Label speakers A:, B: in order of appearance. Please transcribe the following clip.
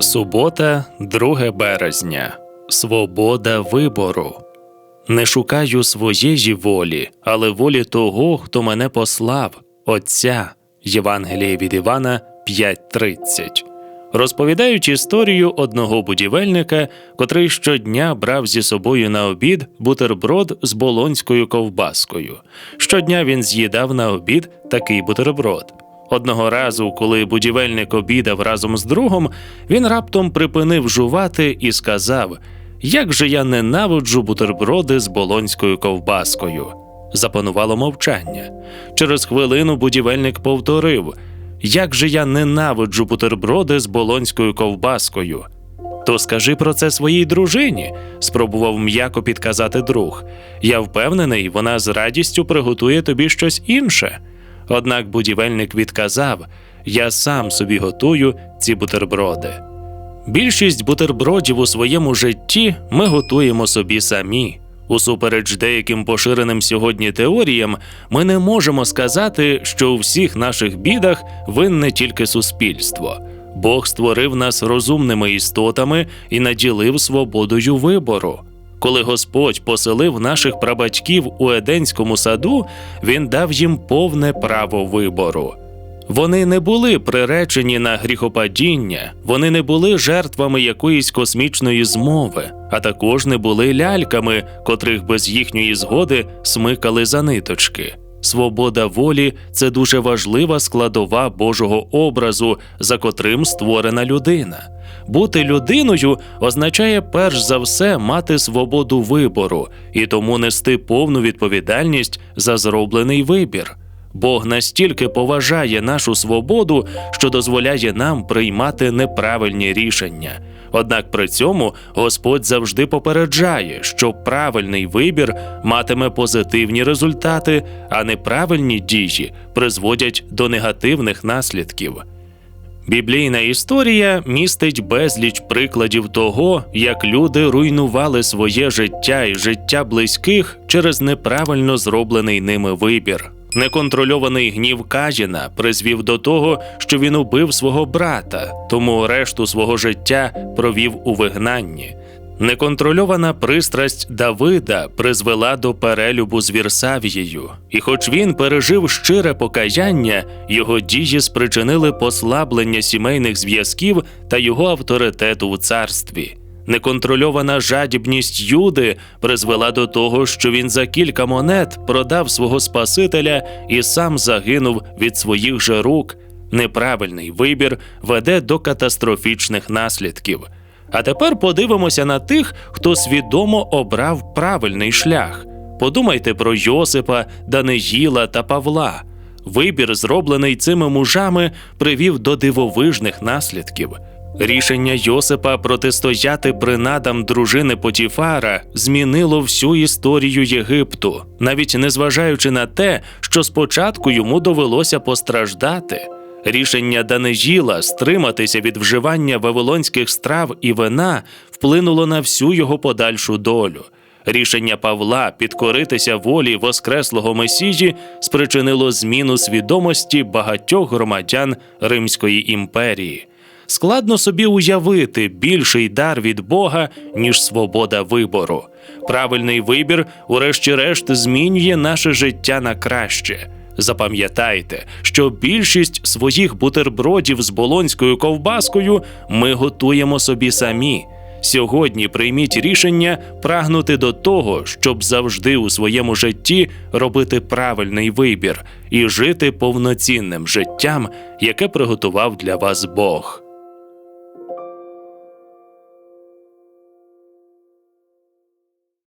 A: Субота, 2 березня. Свобода вибору. Не шукаю своєї волі, але волі того, хто мене послав, Отця. Євангеліє від Івана 5.30. Розповідають історію одного будівельника, котрий щодня брав зі собою на обід бутерброд з болонською ковбаскою. Щодня він з'їдав на обід такий бутерброд. Одного разу, коли будівельник обідав разом з другом, він раптом припинив жувати і сказав: Як же я ненавиджу бутерброди з болонською ковбаскою. Запанувало мовчання. Через хвилину будівельник повторив: Як же я ненавиджу бутерброди з болонською ковбаскою. То скажи про це своїй дружині, спробував м'яко підказати друг. Я впевнений, вона з радістю приготує тобі щось інше. Однак будівельник відказав: Я сам собі готую ці бутерброди. Більшість бутербродів у своєму житті ми готуємо собі самі. Усупереч деяким поширеним сьогодні теоріям, ми не можемо сказати, що у всіх наших бідах винне тільки суспільство. Бог створив нас розумними істотами і наділив свободою вибору. Коли Господь поселив наших прабатьків у Еденському саду, він дав їм повне право вибору. Вони не були приречені на гріхопадіння, вони не були жертвами якоїсь космічної змови, а також не були ляльками, котрих без їхньої згоди смикали за ниточки. Свобода волі це дуже важлива складова Божого образу, за котрим створена людина. Бути людиною означає перш за все мати свободу вибору і тому нести повну відповідальність за зроблений вибір. Бог настільки поважає нашу свободу, що дозволяє нам приймати неправильні рішення. Однак при цьому Господь завжди попереджає, що правильний вибір матиме позитивні результати, а неправильні дії призводять до негативних наслідків. Біблійна історія містить безліч прикладів того, як люди руйнували своє життя і життя близьких через неправильно зроблений ними вибір. Неконтрольований гнів Каїна призвів до того, що він убив свого брата, тому решту свого життя провів у вигнанні. Неконтрольована пристрасть Давида призвела до перелюбу з Вірсавією, і хоч він пережив щире покаяння, його дії спричинили послаблення сімейних зв'язків та його авторитету в царстві. Неконтрольована жадібність Юди призвела до того, що він за кілька монет продав свого Спасителя і сам загинув від своїх же рук. Неправильний вибір веде до катастрофічних наслідків. А тепер подивимося на тих, хто свідомо обрав правильний шлях. Подумайте про Йосипа, Даниїла та Павла. Вибір, зроблений цими мужами, привів до дивовижних наслідків. Рішення Йосипа протистояти принадам дружини Потіфара змінило всю історію Єгипту, навіть незважаючи на те, що спочатку йому довелося постраждати. Рішення Даниїла стриматися від вживання вавилонських страв і вина вплинуло на всю його подальшу долю. Рішення Павла підкоритися волі Воскреслого Месії спричинило зміну свідомості багатьох громадян Римської імперії. Складно собі уявити більший дар від Бога, ніж свобода вибору. Правильний вибір, урешті-решт, змінює наше життя на краще. Запам'ятайте, що більшість своїх бутербродів з болонською ковбаскою ми готуємо собі самі. Сьогодні прийміть рішення прагнути до того, щоб завжди у своєму житті робити правильний вибір і жити повноцінним життям, яке приготував для вас Бог.